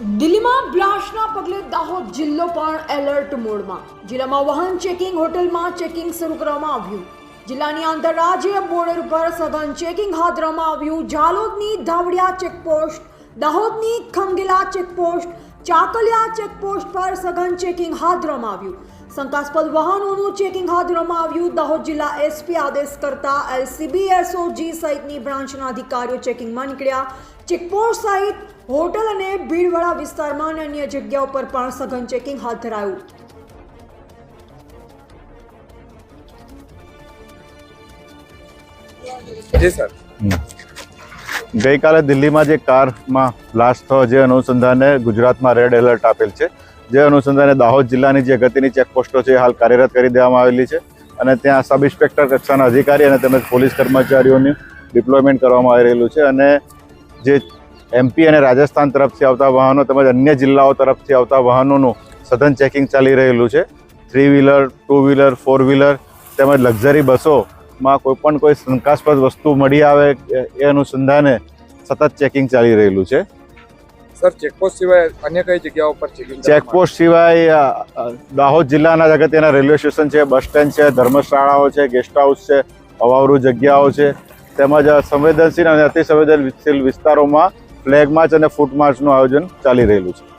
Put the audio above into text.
દિલ્હીમાં બ્લાસ્ટના પગલે દાહોદ જિલ્લો પણ એલર્ટ મોડમાં. જિલ્લામાં વાહન ચેકિંગ, હોટલમાં ચેકિંગ શરૂ કરવામાં આવ્યું. જિલ્લાની આંતરરાજ્ય બોર્ડર પર સઘન ચેકિંગ હાથ ધરવામાં આવ્યું. જાલોદની Dhavadiya checkpost, દાહોદની Khangela check post, Chakaliya check post પર સઘન ચેકિંગ હાથ ધરવામાં આવ્યું. શંકાસ્પદ વાહનોનું ચેકિંગ હાથ ધરવામાં આવ્યું. દાહોદ જિલ્લા એસપી આદેશ કરતા એલસીબી એસઓજી સહિતની બ્રાન્ચના અધિકારીઓ ચેકિંગમાં નીકળ્યા. ચેકપોસ્ટ સહિત હોટલ અને ભીડવાળા વિસ્તારમાં અને અન્ય જગ્યાઓ પર પણ સઘન ચેકિંગ હાથ ધરાયું. જી સર. ગઈકાલે દિલ્હીમાં જે કારમાં બ્લાસ્ટ થયો જે અનુસંધાને ગુજરાતમાં રેડ એલર્ટ આપેલ છે, જે અનુસંધાને દાહોદ જિલ્લાની જે અગત્યની ચેકપોસ્ટો છે હાલ કાર્યરત કરી દેવામાં આવેલી છે અને ત્યાં સબ ઇન્સ્પેક્ટર કક્ષાના અધિકારી અને તેમજ પોલીસ કર્મચારીઓનું ડિપ્લોયમેન્ટ કરવામાં આવી રહેલું છે અને જે એમપી અને રાજસ્થાન તરફથી આવતા વાહનો તેમજ અન્ય જિલ્લાઓ તરફથી આવતા વાહનોનું સઘન ચેકિંગ ચાલી રહેલું છે. Three wheeler, two wheeler, four wheeler તેમજ લક્ઝરી બસોમાં કોઈ પણ કોઈ શંકાસ્પદ વસ્તુ મળી આવે એ- અનુસંધાને સતત ચેકિંગ ચાલી રહેલું છે. સર ચેકપોસ્ટ સિવાય અન્ય કઈ જગ્યાઓ પર ચેકિંગ ચેકપોસ્ટ સિવાય દાહોદ જિલ્લાના અગત્યના રેલવે સ્ટેશન છે બસ સ્ટેન્ડ છે ધર્મશાળાઓ છે ગેસ્ટ હાઉસ છે અવાવરૂ જગ્યાઓ છે. તેમજ સંવેદનશીલ અને અતિસંવેદનશીલ વિસ્તારોમાં ફ્લેગ માર્ચ અને ફૂટ માર્ચનું આયોજન ચાલી રહેલું છે.